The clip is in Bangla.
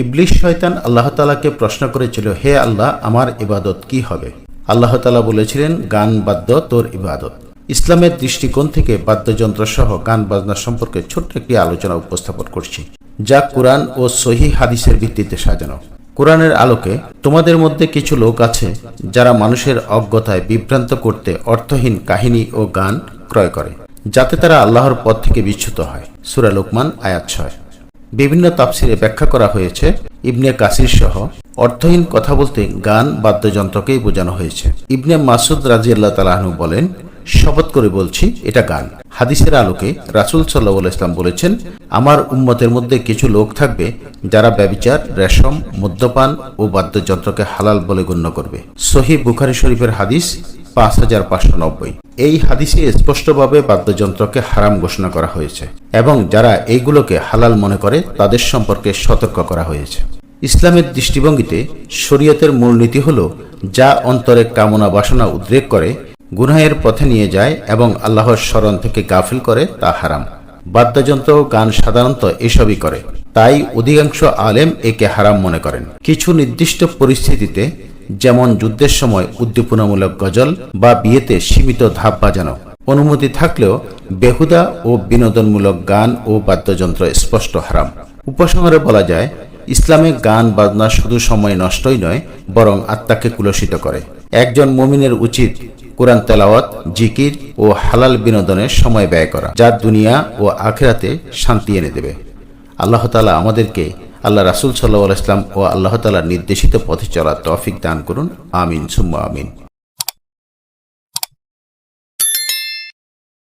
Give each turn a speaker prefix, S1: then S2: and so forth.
S1: ইবলিশ শয়তান আল্লাহ তালাকে প্রশ্ন করেছিল, হে আল্লাহ, আমার ইবাদত কি হবে? আল্লাহ তালা বলেছিলেন, গান বাদ্য তোর ইবাদত। ইসলামের দৃষ্টিকোণ থেকে বাদ্যযন্ত্র সহ গান বাজনা সম্পর্কে ছোট্ট একটি আলোচনা উপস্থাপন করছি, যা কোরআন ও সহি হাদিসের ভিত্তিতে সাজানো। কোরআনের আলোকে তোমাদের মধ্যে কিছু লোক আছে, যারা মানুষের অজ্ঞতায় বিভ্রান্ত করতে অর্থহীন কাহিনী ও গান ক্রয় করে, যাতে তারা আল্লাহর পথ থেকে বিচ্যুত হয়। সুরা লোকমান, আয়াত ছয়। বিভিন্ন তাফসিরে ব্যাখ্যা করা হয়েছে। ইবনে কাসির সহ অর্থহীন কথা বলতে গান, বাদ্যযন্ত্রকেই বোঝানো হয়েছে। ইবনে মাসুদ রাজি আল্লাহ তালাহনু বলেন, শপথ করে বলছি, এটা গান। হাদিসের আলোকে রাসুল সাল্লাহ ইসলাম বলেছেন, আমার উম্মতের মধ্যে কিছু লোক থাকবে, যারা ব্যবিচার, রেশম, মদ্যপান ও বাদ্যযন্ত্রকে হালাল বলে গণ্য করবে। সহি বুখারি শরীফের হাদিস পাঁচ হাজার পাঁচশো নব্বই। এই হাদিসে স্পষ্টভাবে বাদ্যযন্ত্রকে হারাম ঘোষণা করা হয়েছে এবং যারা এইগুলোকে হালাল মনে করে তাদের সম্পর্কে সতর্ক করা হয়েছে। ইসলামের দৃষ্টিভঙ্গিতে শরীয়তের মূলনীতি হল যা অন্তরে কামনা বাসনা উদ্রেক করে, গুনাহের পথে নিয়ে যায় এবং আল্লাহর স্মরণ থেকে গাফিল করে তা হারাম। বাদ্যযন্ত্র গান সাধারণত এসবই করে। তাই অধিকাংশ আলেম একে হারাম মনে করেন। কিছু নির্দিষ্ট পরিস্থিতিতে যেমন যুদ্ধের সময় উদ্দীপনামূলক গজল বা বিয়েতে সীমিত ধাপ বাজানো। অনুমতি থাকলেও বেহুদা ও বিনোদনমূলক গান ও বাদ্যযন্ত্র স্পষ্ট হারাম। উপসংহারে বলা যায়, ইসলামে গান বাজনা শুধু সময় নষ্টই নয়, বরং আত্মাকে কুলসিত করে। একজন মমিনের উচিত কোরআন তেলাওয়াত, জিকির ও হালাল বিনোদনের সময় ব্যয় করা, যা দুনিয়া ও আখেরাতে শান্তি এনে দেবে। আল্লাহ তালা আমাদেরকে আল্লাহ রাসুল সাল্লাহ ইসলাম ও আল্লাহ তালার নির্দেশিত পথে চলার তৌফিক দান করুন। আমিন, সুম্মা আমিন।